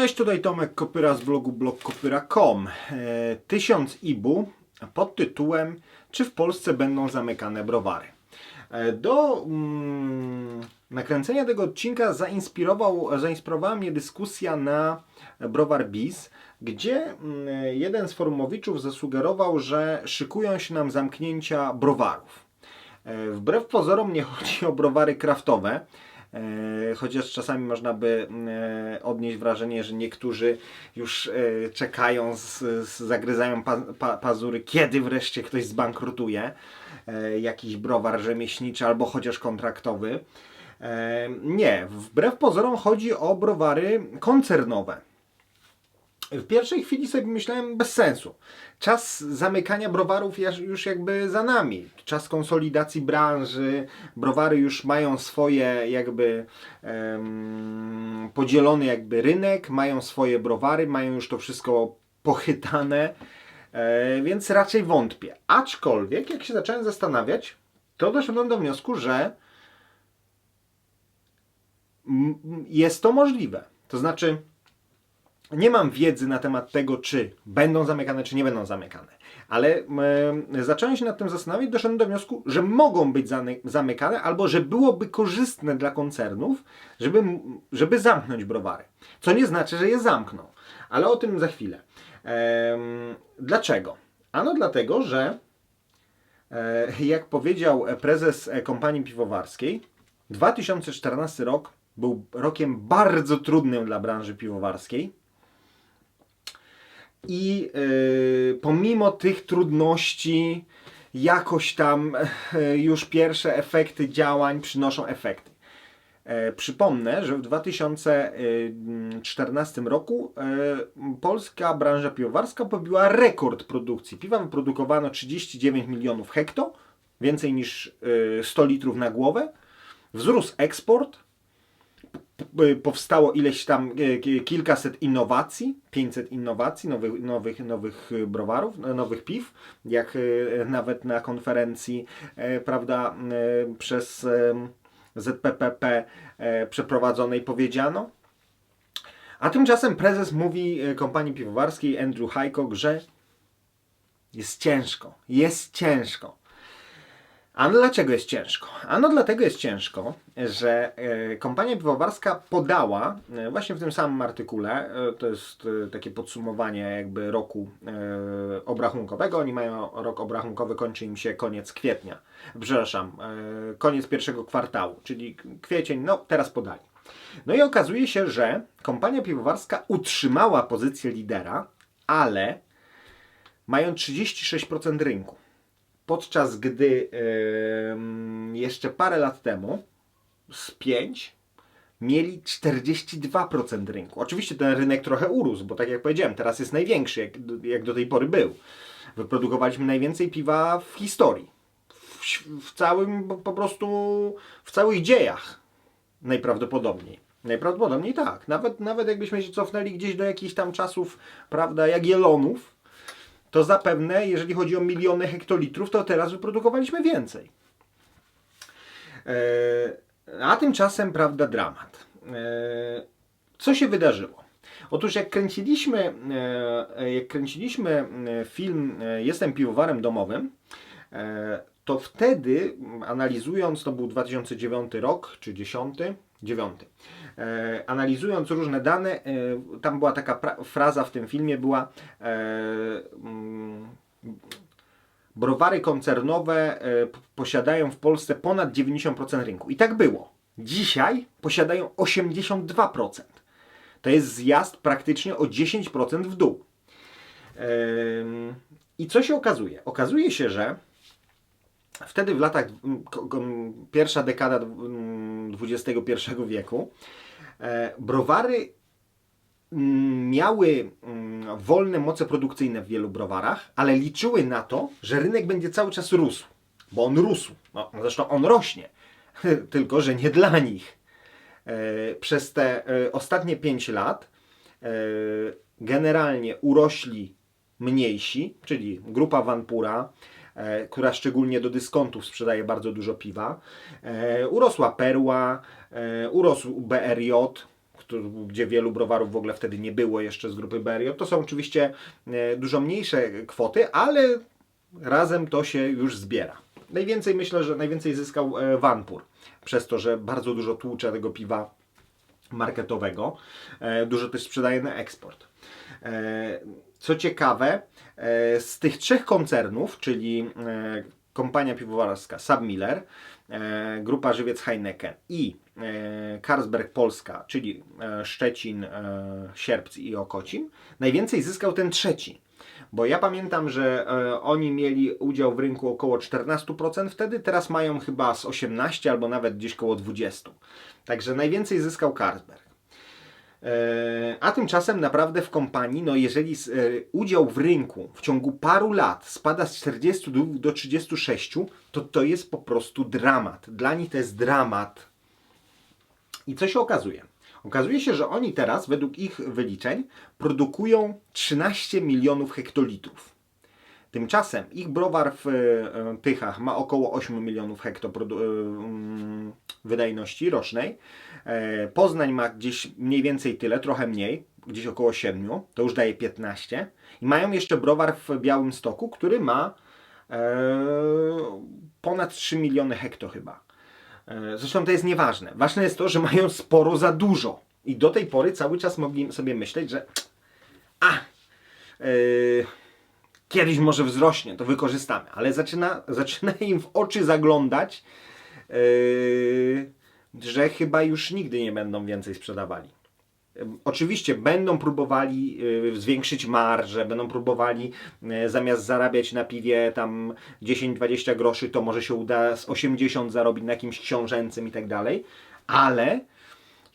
Cześć, tutaj Tomek Kopyra z blogu blogkopyra.com. E, Tysiąc ibu pod tytułem Czy w Polsce będą zamykane browary? E, Do mm, nakręcenia tego odcinka zainspirował, zainspirowała mnie dyskusja na Browar Biz, gdzie mm, jeden z forumowiczów zasugerował, że szykują się nam zamknięcia browarów. E, Wbrew pozorom nie chodzi o browary kraftowe, chociaż czasami można by e, odnieść wrażenie, że niektórzy już e, czekają, zagryzają pa, pa, pazury, kiedy wreszcie ktoś zbankrutuje, e, jakiś browar rzemieślniczy albo chociaż kontraktowy. E, Nie, wbrew pozorom chodzi o browary koncernowe. W pierwszej chwili sobie myślałem bez sensu. Czas zamykania browarów już jakby za nami. Czas konsolidacji branży. Browary już mają swoje jakby em, podzielony jakby rynek, mają swoje browary, mają już to wszystko pochytane, e, więc raczej wątpię. Aczkolwiek jak się zacząłem zastanawiać, to doszedłem do wniosku, że jest to możliwe. To znaczy, nie mam wiedzy na temat tego, czy będą zamykane, czy nie będą zamykane. Ale e, zacząłem się nad tym zastanawiać doszedłem do wniosku, że mogą być zamykane, albo że byłoby korzystne dla koncernów, żeby, żeby zamknąć browary. Co nie znaczy, że je zamkną. Ale o tym za chwilę. Em, dlaczego? Ano dlatego, że e, jak powiedział prezes e, kompanii piwowarskiej, 2014 rok był rokiem bardzo trudnym dla branży piwowarskiej. I y, pomimo tych trudności, jakoś tam y, już pierwsze efekty działań przynoszą efekty. E, przypomnę, że w 2014 roku e, polska branża piwowarska pobiła rekord produkcji. Piwa wyprodukowano 39 milionów hekto, więcej niż y, 100 litrów na głowę. Wzrósł eksport, powstało ileś tam e, ki- kilkaset innowacji, 500 innowacji, nowych, nowych, nowych e, browarów, no, nowych piw, jak e, nawet na konferencji, prawda, przez ZPPP przeprowadzonej powiedziano. A tymczasem prezes mówi kompanii piwowarskiej Andrew Highcock, że jest ciężko, jest ciężko. A no dlaczego jest ciężko? Ano dlatego jest ciężko, że e, kompania piwowarska podała e, właśnie w tym samym artykule, e, to jest takie podsumowanie jakby roku obrachunkowego, oni mają rok obrachunkowy, kończy im się koniec kwietnia, przepraszam, koniec pierwszego kwartału, czyli kwiecień, no teraz podali. No i okazuje się, że kompania piwowarska utrzymała pozycję lidera, ale mają 36% rynku podczas gdy jeszcze parę lat temu z 5 mieli 42% rynku. Oczywiście ten rynek trochę urósł, bo tak jak powiedziałem, teraz jest największy, jak, jak do tej pory był. Wyprodukowaliśmy najwięcej piwa w historii. W, w całym, po- prostu, w całych dziejach. Najprawdopodobniej. Najprawdopodobniej tak. Nawet, nawet jakbyśmy się cofnęli gdzieś do jakichś tam czasów, prawda, Jagiellonów, to zapewne, jeżeli chodzi o miliony hektolitrów, to teraz wyprodukowaliśmy więcej. E, a tymczasem, prawda, dramat. E, co się wydarzyło? Otóż jak kręciliśmy, e, jak kręciliśmy film Jestem piwowarem domowym, to wtedy analizując, to był 2009 rok, czy 10, 9, e, analizując różne dane, tam była taka fraza w tym filmie, była browary koncernowe e, posiadają w Polsce ponad 90% rynku. I tak było. Dzisiaj posiadają 82%. To jest zjazd praktycznie o 10% w dół. I co się okazuje? Okazuje się, że wtedy w latach, pierwsza dekada XXI wieku, e, browary miały wolne moce produkcyjne w wielu browarach, ale liczyły na to, że rynek będzie cały czas rósł, bo on rósł. No, zresztą on rośnie, tylko że nie dla nich. E, Przez te e, ostatnie 5 lat e, generalnie urośli mniejsi, czyli grupa Vanpura, e, która szczególnie do dyskontów sprzedaje bardzo dużo piwa. Urosła Perła, urósł BRJ, gdzie wielu browarów w ogóle wtedy nie było jeszcze z grupy Berio. To są oczywiście e, dużo mniejsze kwoty, ale razem to się już zbiera. Najwięcej myślę, że najwięcej zyskał e, Vanpur przez to, że bardzo dużo tłucze tego piwa marketowego. E, Dużo też sprzedaje na eksport. E, Co ciekawe, e, z tych trzech koncernów, czyli e, kompania piwowarska Submiller, e, grupa żywiec Heineken i e, Carlsberg Polska, czyli e, Szczecin, Sierpc i Okocim, najwięcej zyskał ten trzeci. Bo ja pamiętam, że oni mieli udział w rynku około 14% wtedy, teraz mają chyba z 18 albo nawet gdzieś koło 20. Także najwięcej zyskał Carlsberg. E, A tymczasem naprawdę w kompanii, no jeżeli e, udział w rynku w ciągu paru lat spada z 42 do 36, to to jest po prostu dramat. Dla nich to jest dramat. I co się okazuje? Okazuje się, że oni teraz, według ich wyliczeń, produkują 13 milionów hektolitrów. Tymczasem ich browar w e, Tychach ma około 8 milionów hekto mm, wydajności rocznej. E, Poznań ma gdzieś mniej więcej tyle, trochę mniej, gdzieś około 7, to już daje 15. I mają jeszcze browar w Białym Stoku, który ma e, ponad 3 miliony hekto chyba. E, Zresztą to jest nieważne. Ważne jest to, że mają sporo za dużo. I do tej pory cały czas mogli sobie myśleć, że a, kiedyś może wzrośnie, to wykorzystamy. Ale zaczyna, zaczyna im w oczy zaglądać, yy, że chyba już nigdy nie będą więcej sprzedawali. Oczywiście będą próbowali y, zwiększyć marżę, będą próbowali y, zamiast zarabiać na piwie tam 10-20 groszy, to może się uda z 80 zarobić na jakimś książęcym i tak dalej, ale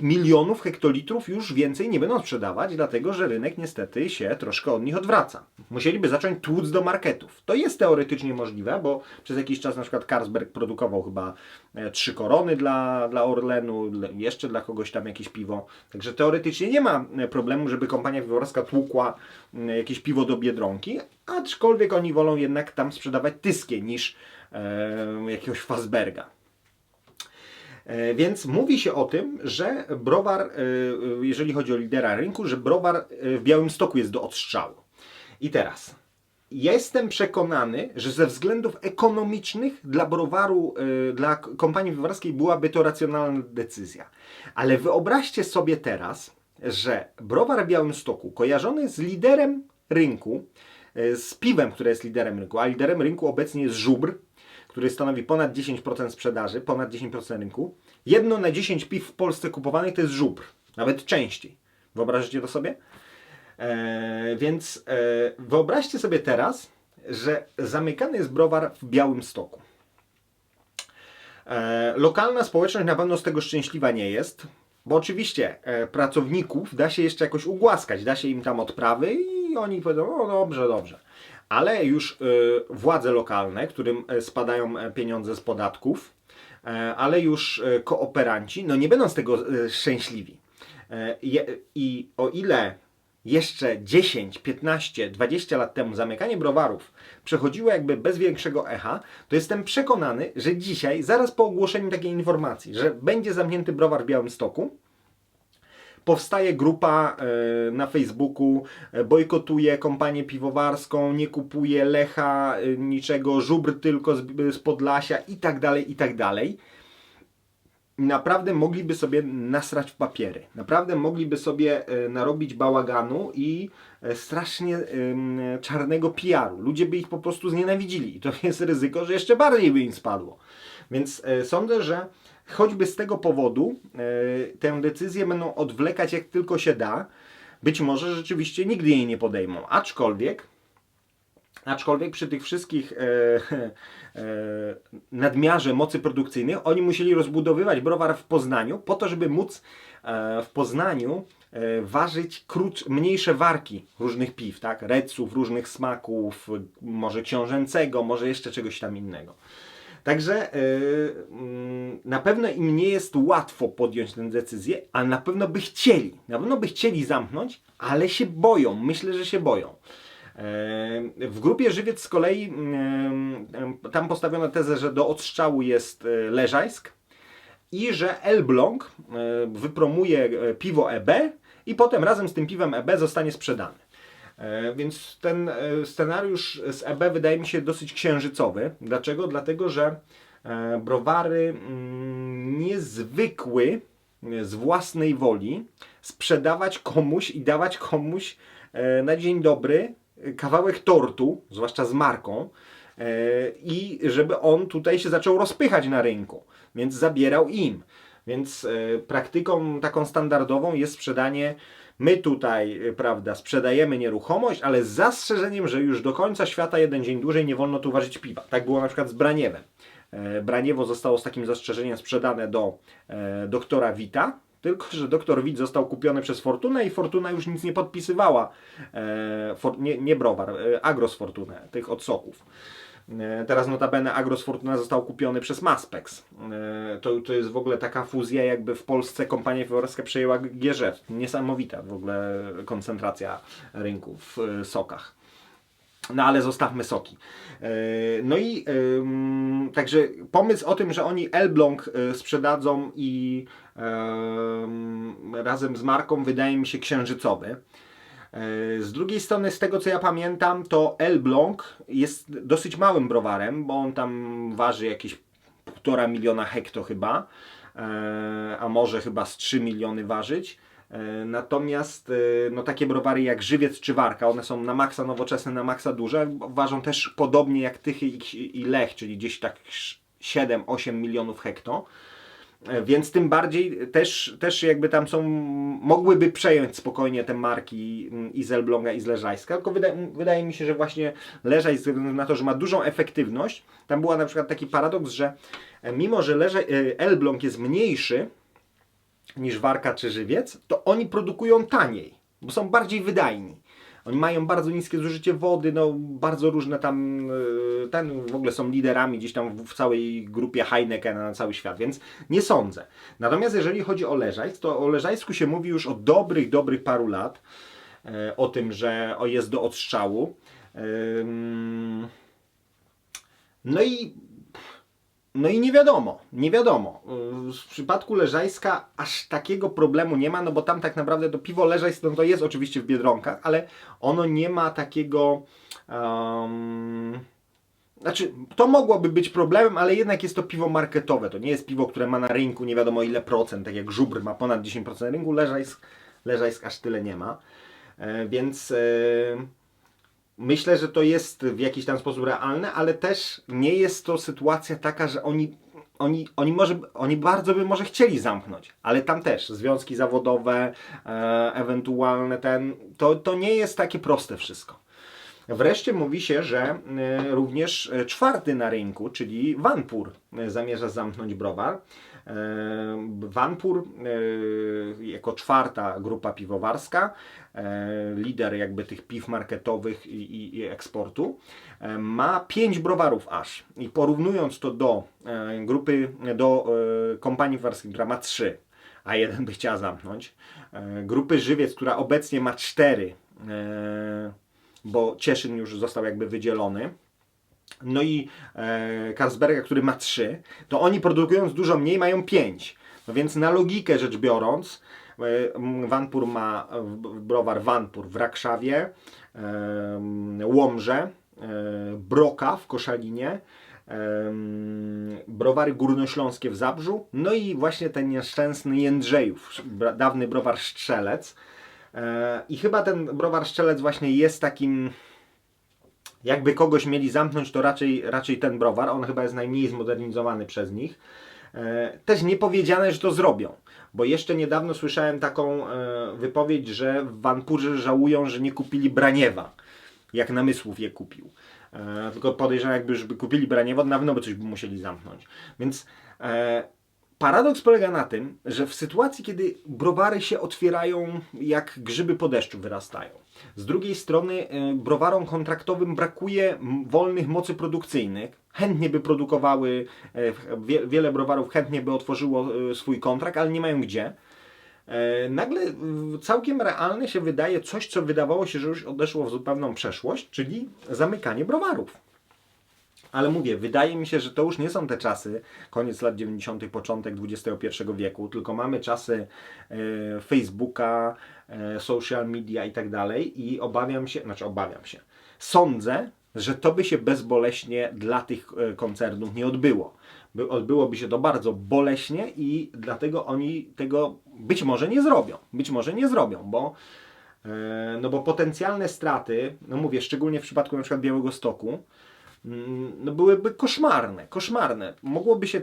milionów hektolitrów już więcej nie będą sprzedawać, dlatego że rynek niestety się troszkę od nich odwraca. Musieliby zacząć tłuc do marketów. To jest teoretycznie możliwe, bo przez jakiś czas na przykład Carlsberg produkował chyba e, trzy korony dla, dla Orlenu, jeszcze dla kogoś tam jakieś piwo. Także teoretycznie nie ma e, problemu, żeby kompania piwowarska tłukła m, jakieś piwo do Biedronki, aczkolwiek oni wolą jednak tam sprzedawać tyskie niż e, jakiegoś Fazberga. E, Więc mówi się o tym, że browar, e, e, jeżeli chodzi o lidera rynku, że browar w Białymstoku jest do odstrzału. I teraz, jestem przekonany, że ze względów ekonomicznych dla browaru, dla kompanii piwowarskiej byłaby to racjonalna decyzja. Ale wyobraźcie sobie teraz, że browar w Białymstoku kojarzony z liderem rynku, z piwem, które jest liderem rynku, a liderem rynku obecnie jest żubr, który stanowi ponad 10% sprzedaży, ponad 10% rynku. Jedno na 10 piw w Polsce kupowanych to jest żubr, nawet częściej. Wyobrażacie to sobie? E, więc e, wyobraźcie sobie teraz, że zamykany jest browar w Białym Stoku. E, lokalna społeczność na pewno z tego szczęśliwa nie jest, bo oczywiście e, pracowników da się jeszcze jakoś ugłaskać, da się im tam odprawy i oni powiedzą, o dobrze, dobrze. Ale już e, władze lokalne, którym e, spadają e, pieniądze z podatków, e, ale już kooperanci, no nie będą z tego szczęśliwi. I o ile jeszcze 10, 15, 20 lat temu zamykanie browarów przechodziło jakby bez większego echa, to jestem przekonany, że dzisiaj, zaraz po ogłoszeniu takiej informacji, że będzie zamknięty browar w Białymstoku, powstaje grupa e, na Facebooku, e, bojkotuje kompanię piwowarską, nie kupuje Lecha, e, niczego, żubr tylko z, Podlasia i tak dalej, i tak dalej naprawdę mogliby sobie nasrać w papiery. Naprawdę mogliby sobie narobić bałaganu i strasznie czarnego PR-u. Ludzie by ich po prostu znienawidzili. I to jest ryzyko, że jeszcze bardziej by im spadło. Więc sądzę, że choćby z tego powodu e, tę decyzję będą odwlekać jak tylko się da. Być może rzeczywiście nigdy jej nie podejmą. Aczkolwiek Aczkolwiek przy tych wszystkich e, e, nadmiarze mocy produkcyjnych oni musieli rozbudowywać browar w Poznaniu po to, żeby móc e, w Poznaniu e, ważyć mniejsze warki różnych piw, tak? Reców, różnych smaków, może książęcego, może jeszcze czegoś tam innego. Także e, mm, na pewno im nie jest łatwo podjąć tę decyzję, ale na pewno by chcieli. Na pewno by chcieli zamknąć, ale się boją. Myślę, że się boją. E, W grupie Żywiec z kolei mm, em, tam postawiono tezę, że do odstrzału jest e, Leżajsk, i że Elbląg e, wypromuje e, piwo EB i potem razem z tym piwem EB zostanie sprzedany. E, Więc ten e, scenariusz z EB wydaje mi się dosyć księżycowy. Dlaczego? Dlatego, że e, browary mm, niezwykły z własnej woli sprzedawać komuś i dawać komuś na dzień dobry kawałek tortu, zwłaszcza z marką, i żeby on tutaj się zaczął rozpychać na rynku, więc zabierał im. Więc praktyką taką standardową jest sprzedanie. My tutaj, e, prawda, sprzedajemy nieruchomość, ale z zastrzeżeniem, że już do końca świata jeden dzień dłużej nie wolno tu ważyć piwa. Tak było na przykład z Braniewem. E, Braniewo zostało z takim zastrzeżeniem sprzedane do e, doktora Wita, tylko że doktor Wit został kupiony przez Fortunę i Fortuna już nic nie podpisywała. E, nie, nie browar, Agros Fortunę, tych od soków. E, Teraz notabene Agros Fortuna został kupiony przez Maspex. E, To, to jest w ogóle taka fuzja, jakby w Polsce kompania piwowarska przejęła GZ. Niesamowita w ogóle koncentracja rynku w e, sokach. No ale zostawmy soki. E, No i także pomysł o tym, że oni Elbląg e, sprzedadzą i em, razem z marką wydaje mi się księżycowy. E, Z drugiej strony, z tego co ja pamiętam, to Elbląg jest dosyć małym browarem, bo on tam waży jakieś półtora miliona hekto chyba, e, a może chyba z 3 miliony ważyć. E, Natomiast no, takie browary jak Żywiec czy Warka, one są na maksa nowoczesne, na maksa duże, ważą też podobnie jak Tychy i Lech, czyli gdzieś tak 7-8 milionów hekto. E, Więc tym bardziej też, też jakby tam są, mogłyby przejąć spokojnie te marki mm, i z Elbląga i z Leżajska, tylko wydaje, wydaje mi się, że właśnie Leżaj ze względu na to, że ma dużą efektywność, tam była na przykład taki paradoks, że e, mimo, że Leżaj, e, Elbląg jest mniejszy niż Warka czy Żywiec, to oni produkują taniej, bo są bardziej wydajni. Oni mają bardzo niskie zużycie wody, no bardzo różne tam, e, ten w ogóle są liderami gdzieś tam w całej grupie Heineken na cały świat, więc nie sądzę. Natomiast jeżeli chodzi o Leżajsk, to o Leżajsku się mówi już od dobrych, dobrych paru lat e, o tym, że jest do odstrzału. No i no i nie wiadomo, nie wiadomo. Yy, W przypadku Leżajska aż takiego problemu nie ma, no bo tam tak naprawdę to piwo Leżajsk no to jest oczywiście w Biedronkach, ale ono nie ma takiego... em, znaczy, to mogłoby być problemem, ale jednak jest to piwo marketowe. To nie jest piwo, które ma na rynku nie wiadomo ile procent, tak jak żubr ma ponad 10% rynku, Leżajsk, Leżajsk aż tyle nie ma. E, więc... E, Myślę, że to jest w jakiś tam sposób realne, ale też nie jest to sytuacja taka, że oni, oni, oni, może, oni bardzo by może chcieli zamknąć, ale tam też związki zawodowe, e, ewentualne ten, to, to nie jest takie proste wszystko. Wreszcie mówi się, że e, również czwarty na rynku, czyli Vanpur e, zamierza zamknąć browar. Vanpur e, jako czwarta grupa piwowarska, e, lider jakby tych piw marketowych i, i, i eksportu, e, ma pięć browarów aż. I porównując to do grupy, do kompanii piwowarskiej, która ma trzy, a jeden by chciała zamknąć, grupy Żywiec, która obecnie ma cztery, bo Cieszyn już został jakby wydzielony. No i e, Carlsberga, który ma 3, to oni produkując dużo mniej mają 5. No więc na logikę rzecz biorąc, e, m, Vanpur ma e, browar Vanpur w Rakszawie, e, Łomże, e, Broka w Koszalinie, em, browary górnośląskie w Zabrzu, no i właśnie ten nieszczęsny Jędrzejów, dawny browar Strzelec. E, I chyba ten browar Strzelec właśnie jest takim jakby kogoś mieli zamknąć, to raczej, raczej ten browar. On chyba jest najmniej zmodernizowany przez nich. E, też nie powiedziane, że to zrobią. Bo jeszcze niedawno słyszałem taką e, wypowiedź, że w Vanpurze żałują, że nie kupili Braniewa, jak Namysłów je kupił. E, tylko podejrzewam, jakby już by kupili Braniewo, na pewno by coś by musieli zamknąć. Więc paradoks polega na tym, że w sytuacji, kiedy browary się otwierają jak grzyby po deszczu wyrastają, z drugiej strony y, browarom kontraktowym brakuje wolnych mocy produkcyjnych. Chętnie by produkowały, e, wiele browarów chętnie by otworzyło e, swój kontrakt, ale nie mają gdzie. E, Nagle całkiem realne się wydaje coś, co wydawało się, że już odeszło w zupełną przeszłość, czyli zamykanie browarów. Ale mówię, wydaje mi się, że to już nie są te czasy, koniec lat 90., początek XXI wieku, tylko mamy czasy e, Facebooka, e, social media i tak dalej i obawiam się, znaczy obawiam się, sądzę, że to by się bezboleśnie dla tych e, koncernów nie odbyło. By, odbyłoby się to bardzo boleśnie i dlatego oni tego być może nie zrobią. Być może nie zrobią, bo e, no bo potencjalne straty, no mówię, szczególnie w przypadku na przykład Białego Stoku, mm, no byłyby koszmarne, koszmarne. Mogłoby się,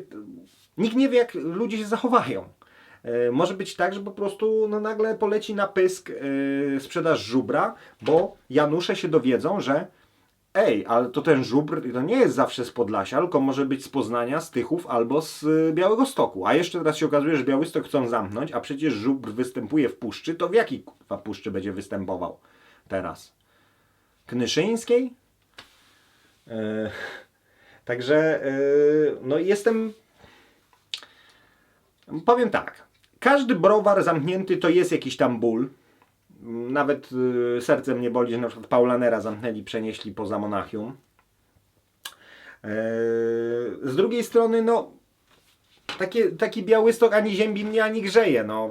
nikt nie wie jak ludzie się zachowają. E, Może być tak, że po prostu no, nagle poleci na pysk e, sprzedaż żubra, bo Janusze się dowiedzą, że ej, ale to ten żubr to nie jest zawsze z Podlasia, tylko może być z Poznania, z Tychów albo z y, Białego Stoku. A jeszcze teraz się okazuje, że Białystok chcą zamknąć, a przecież żubr występuje w puszczy, to w jakiej kurwa puszczy będzie występował teraz? Knyszyńskiej? E, Także e, no jestem Powiem tak. Każdy browar zamknięty to jest jakiś tam ból. Nawet y, serce mnie boli, że na przykład Paulanera zamknęli, przenieśli poza Monachium. Eee, z drugiej strony, no, takie, taki Białystok ani ziębi mnie, ani grzeje. No.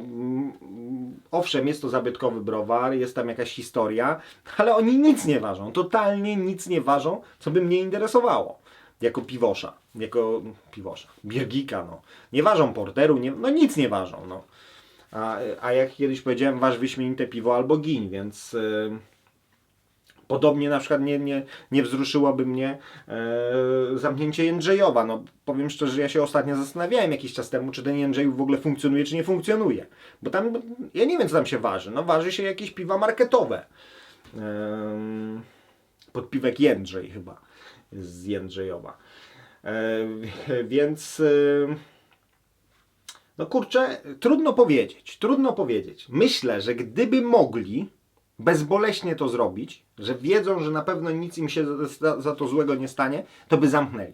Owszem, jest to zabytkowy browar, jest tam jakaś historia, ale oni nic nie ważą. Totalnie nic nie ważą, co by mnie interesowało. Jako piwosza, jako piwosza, biergika, no. Nie ważą porteru, nie, no nic nie ważą, no. A, a jak kiedyś powiedziałem, waż wyśmienite piwo albo gin, więc y, podobnie na przykład nie, nie, nie wzruszyłoby mnie e, zamknięcie Jędrzejowa. No, powiem szczerze, że ja się ostatnio zastanawiałem jakiś czas temu, czy ten Jędrzejów w ogóle funkcjonuje, czy nie funkcjonuje. Bo tam, ja nie wiem, co tam się waży. No, waży się jakieś piwa marketowe. Em, podpiwek Jędrzej chyba z Jędrzejowa. E, więc... E, no kurczę, trudno powiedzieć, trudno powiedzieć. Myślę, że gdyby mogli bezboleśnie to zrobić, że wiedzą, że na pewno nic im się za, to złego nie stanie, to by zamknęli.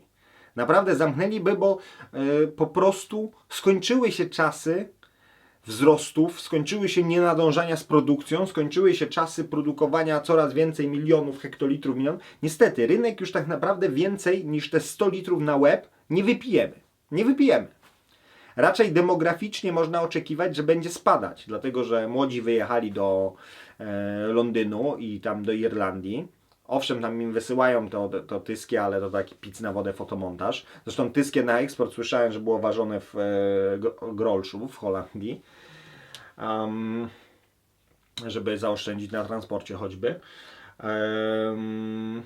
Naprawdę zamknęliby, bo e, po prostu skończyły się czasy wzrostów, skończyły się nienadążania z produkcją, skończyły się czasy produkowania coraz więcej milionów hektolitrów milion. Niestety, rynek już tak naprawdę więcej niż te 100 litrów na łeb nie wypijemy. Nie wypijemy. Raczej demograficznie można oczekiwać, że będzie spadać, dlatego że młodzi wyjechali do e, Londynu i tam do Irlandii. Owszem, tam im wysyłają to, to tyskie, ale to taki pic na wodę fotomontaż. Zresztą tyskie na eksport słyszałem, że było ważone w e, Gro- Grolszu w Holandii. Am, żeby zaoszczędzić na transporcie choćby. Em,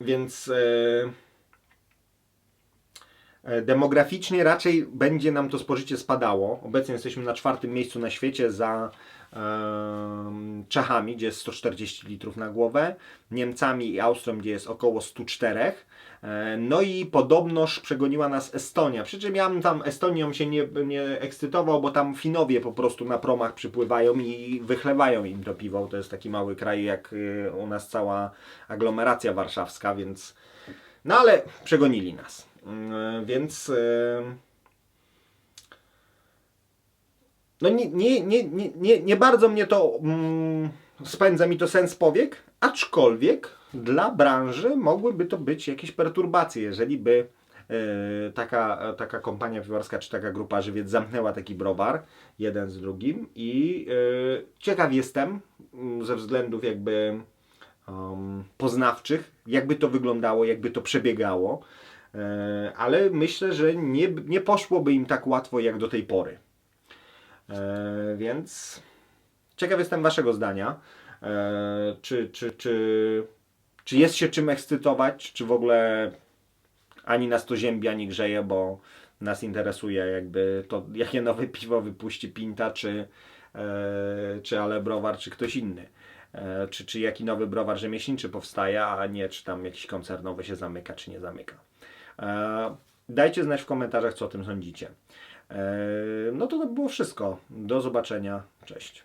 więc e, E, Demograficznie raczej będzie nam to spożycie spadało. Obecnie jesteśmy na czwartym miejscu na świecie za Czechami, gdzie jest 140 litrów na głowę, Niemcami i Austrią, gdzie jest około 104. E, No i podobnoż przegoniła nas Estonia. Przy czym ja bym tam Estonią się nie, nie ekscytował, bo tam Finowie po prostu na promach przypływają i wychlewają im to piwo. To jest taki mały kraj jak y, u nas cała aglomeracja warszawska, więc no ale przegonili nas. Mm, Więc e, no nie, nie, nie, nie, nie, bardzo mnie to mm, spędza mi to sens powiek, aczkolwiek dla branży mogłyby to być jakieś perturbacje, jeżeli by e, taka, taka kompania piwowarska czy taka grupa żywiec zamknęła taki browar jeden z drugim i e, ciekaw jestem mm, ze względów jakby um, poznawczych, jakby to wyglądało, jakby to przebiegało. E, ale myślę, że nie, nie poszłoby im tak łatwo jak do tej pory. E, więc ciekaw jestem Waszego zdania. E, czy, czy, czy, czy jest się czym ekscytować, czy w ogóle ani nas to ziębi, ani grzeje, bo nas interesuje jakby to, jakie nowe piwo wypuści Pinta, czy, e, czy Ale Browar, czy ktoś inny. Czy, czy jaki nowy browar rzemieślniczy powstaje, a nie czy tam jakiś koncernowy się zamyka, czy nie zamyka. Dajcie znać w komentarzach, co o tym sądzicie. E, No to to było wszystko. Do zobaczenia. Cześć.